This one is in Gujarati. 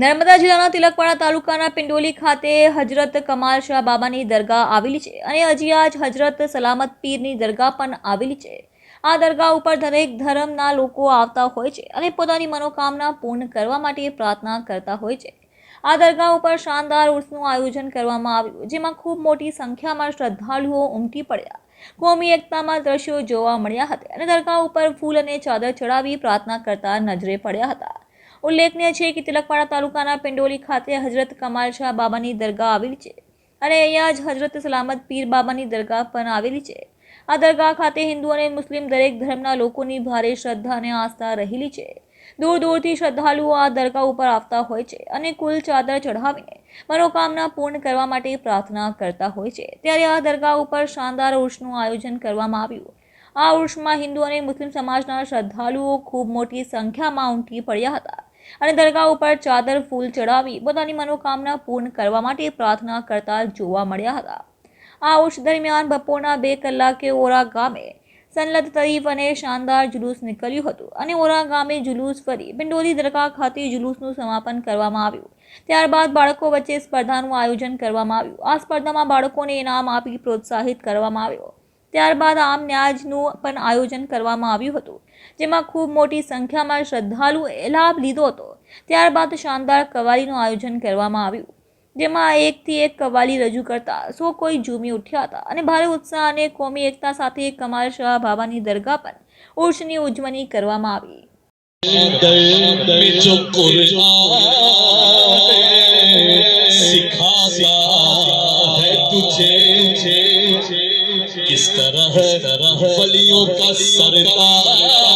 નર્મદા જિલ્લાના તિલકવાડા તાલુકાના પિંડોલી ખાતે હજરત કમાલ શાહ બાબાની દરગાહ આવેલી છે અને હજી આજ હજરત સલામત પીરની દરગાહ પણ આવેલી છે. આ દરગાહ ઉપર દરેક ધર્મના લોકો આવતા હોય છે અને પોતાની મનોકામના પૂર્ણ કરવા માટે પ્રાર્થના કરતા હોય છે. આ દરગાહ ઉપર શાનદાર ઉર્સનું આયોજન કરવામાં આવ્યું, જેમાં ખૂબ મોટી સંખ્યામાં શ્રદ્ધાળુઓ ઉમટી પડ્યા. કોમી એકતામાં દ્રશ્યો જોવા મળ્યા હતા અને દરગાહ ઉપર ફૂલ અને ચાદર ચડાવી પ્રાર્થના કરતા નજરે પડ્યા હતા. ઉલ્લેખનીય છે કે તિલકવાડા તાલુકાના પિંડોલી ખાતે હજરત કમાલ શાહ બાબાની દરગાહ આવેલી છે અને અહીંયા જ હજરત સલામત પીર બાબાની દરગાહ પણ આવેલી છે. આ દરગાહ ખાતે હિન્દુ અને મુસ્લિમ દરેક ધર્મના લોકોની ભારે શ્રદ્ધા અને આસ્થા રહેલી છે. દૂર દૂરથી શ્રદ્ધાળુઓ આ દરગાહ ઉપર આવતા હોય છે અને કુલ ચાદર ચઢાવીને મનોકામના પૂર્ણ કરવા માટે પ્રાર્થના કરતા હોય છે. ત્યારે આ દરગાહ ઉપર શાનદાર ઉર્ષનું આયોજન કરવામાં આવ્યું. આ ઉર્ષમાં હિન્દુ અને મુસ્લિમ સમાજના શ્રદ્ધાળુઓ ખૂબ મોટી સંખ્યામાં ઉમટી પડ્યા હતા. અને દરગાહ ઉપર ચાદર, ફૂલ ચડાવી પોતાની મનોકામના પૂર્ણ કરવા માટે પ્રાર્થના કરતા જોવા મળ્યા હતા. આ ઉર્સ દરમિયાન બપોરના બે કલાકે ઓરા ગામે સનલત તરીફ અને શાનદાર જુલુસ નીકળ્યું હતું અને ઓરા ગામે જુલુસ ફરી પિંડોલી દરગાહ ખાતે જુલુસનું સમાપન કરવામાં આવ્યું. ત્યારબાદ બાળકો વચ્ચે સ્પર્ધાનું આયોજન કરવામાં આવ્યું. આ સ્પર્ધામાં બાળકોને ઇનામ આપી પ્રોત્સાહિત કરવામાં આવ્યો. ત્યારબાદ આમ ન્યાજનું પણ આયોજન કરવામાં આવ્યું હતું, જેમાં ખૂબ મોટી સંખ્યામાં શ્રદ્ધાળુએ લાભ લીધો હતો. ત્યારબાદ શાનદાર કવાલીનું આયોજન કરવામાં આવ્યું, જેમાં એકથી એક કવાલી રજૂ કરતા સો કોઈ ઝૂમી ઉઠ્યા હતા અને ભારે ઉત્સાહ અને કોમી એકતા સાથે કમાલ શાહ બાબાની દરગાહ પર ઉર્ષની ઉજવણી કરવામાં આવી. रहे गलियों का सरकार